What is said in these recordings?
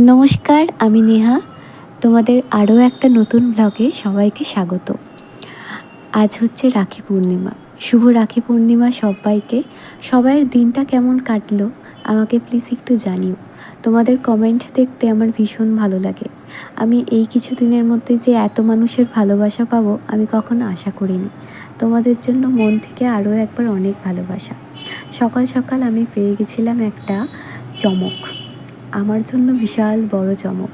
নমস্কার, আমি নেহা। তোমাদের আরও একটা নতুন ব্লগে সবাইকে স্বাগত। আজ হচ্ছে রাখি পূর্ণিমা। শুভ রাখি পূর্ণিমা সবাইকে। সবাইয়ের দিনটা কেমন কাটলো, আমাকে প্লিজ একটু জানিও। তোমাদের কমেন্ট দেখতে আমার ভীষণ ভালো লাগে। আমি এই কিছু দিনের মধ্যে যে এত মানুষের ভালোবাসা পাবো, আমি কখনো আশা করিনি। তোমাদের জন্য মন থেকে আরও একবার অনেক ভালোবাসা। সকাল সকাল আমি পেয়ে গেছিলাম একটা চমক। আমার জন্য বিশাল বড় চমক।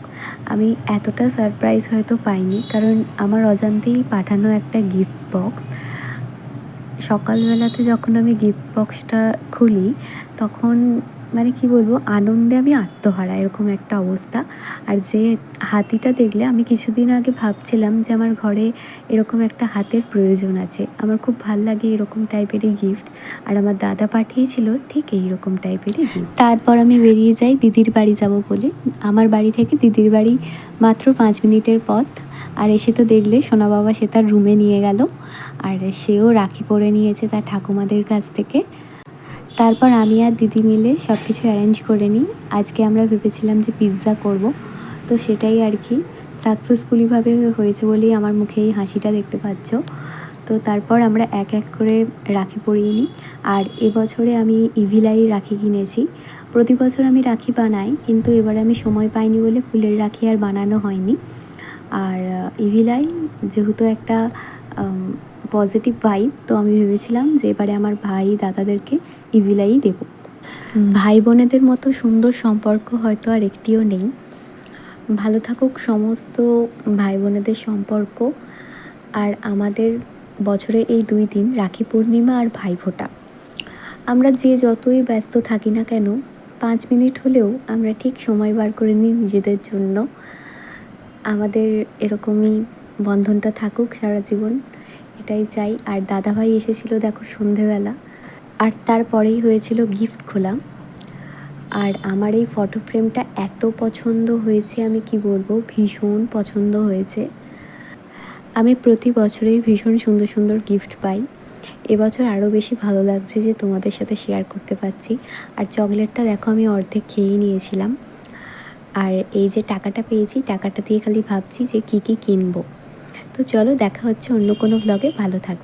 আমি এতটা সারপ্রাইজ হয়তো পাইনি, কারণ আমার অজান্তেই পাঠানো একটা গিফট বক্স সকালবেলাতে যখন আমি গিফট বক্সটা খুলি, তখন মানে কি বলব, আনন্দে আমি আত্মহারা, এরকম একটা অবস্থা। আর যে হাতিটা দেখলে আমি কিছুদিন আগে ভাবছিলাম যে আমার ঘরে এরকম একটা হাতের প্রয়োজন আছে। আমার খুব ভালো লাগে এরকম টাইপেরই গিফট আর আমার দাদা পাঠিয়েছিল ঠিক এইরকম টাইপেরই গিফট তারপর আমি বেরিয়ে যাই দিদির বাড়ি যাব বলে। আমার বাড়ি থেকে দিদির বাড়ি মাত্র পাঁচ মিনিটের পথ। আর এসে তো দেখলে সোনা বাবা সে তার রুমে নিয়ে গেল। আর সেও রাখি পরে নিয়েছে তার ঠাকুমাদের কাছ থেকে। তারপর আমি আর দিদি মিলে সব কিছু অ্যারেঞ্জ করে নিই। আজকে আমরা ভেবেছিলাম যে পিৎজা করব। তো সেটাই আর কি। সাকসেসফুলিভাবে হয়েছে বলেই আমার মুখে এই হাসিটা দেখতে পাচ্ছ। তো তারপর আমরা এক এক করে রাখি পরিয়ে নিই। আর এবছরে আমি ইভিলাই রাখি কিনেছি। প্রতি বছর আমি রাখি বানাই, কিন্তু এবার আমি সময় পাইনি বলে ফুলের রাখি আর বানানো হয়নি। আর ইভিলাই যেহেতু একটা পজিটিভ ভাইব তো আমি ভেবেছিলাম যে এবারে আমার ভাই দাদাদেরকে ইভিলাই দেব। ভাই বোনেদের মতো সুন্দর সম্পর্ক হয়তো আর একটিও নেই। ভালো থাকুক সমস্ত ভাই বোনেদের সম্পর্ক। আর আমাদের বছরে এই দুই দিন, রাখি পূর্ণিমা আর ভাইফোঁটা আমরা যে যতই ব্যস্ত থাকি না কেন, পাঁচ মিনিট হলেও আমরা ঠিক সময় বার করে নিই নিজেদের জন্য। আমাদের এরকমই বন্ধনটা থাকুক সারা জীবন। এটাই চাই। আর দাদাভাই এসেছিল দেখো সন্ধেবেলা। আর তারপরেই হয়েছিল গিফট খোলা আর আমার এই ফটো ফ্রেমটা এত পছন্দ হয়েছে, আমি কি বলব? ভীষণ পছন্দ হয়েছে। আমি প্রতি বছরেই ভীষণ সুন্দর সুন্দর গিফট পাই। এবছর আরও বেশি ভালো লাগছে যে তোমাদের সাথে শেয়ার করতে পারছি। আর চকলেটটা দেখো আমি অর্ধেক খেয়েই নিয়েছিলাম। আর এই যে টাকাটা পেয়েছি, টাকাটা দিয়ে খালি ভাবছি যে কী কী কিনবো। তো চলো দেখা হচ্ছে অন্য কোনো ব্লগে ভালো থাকবে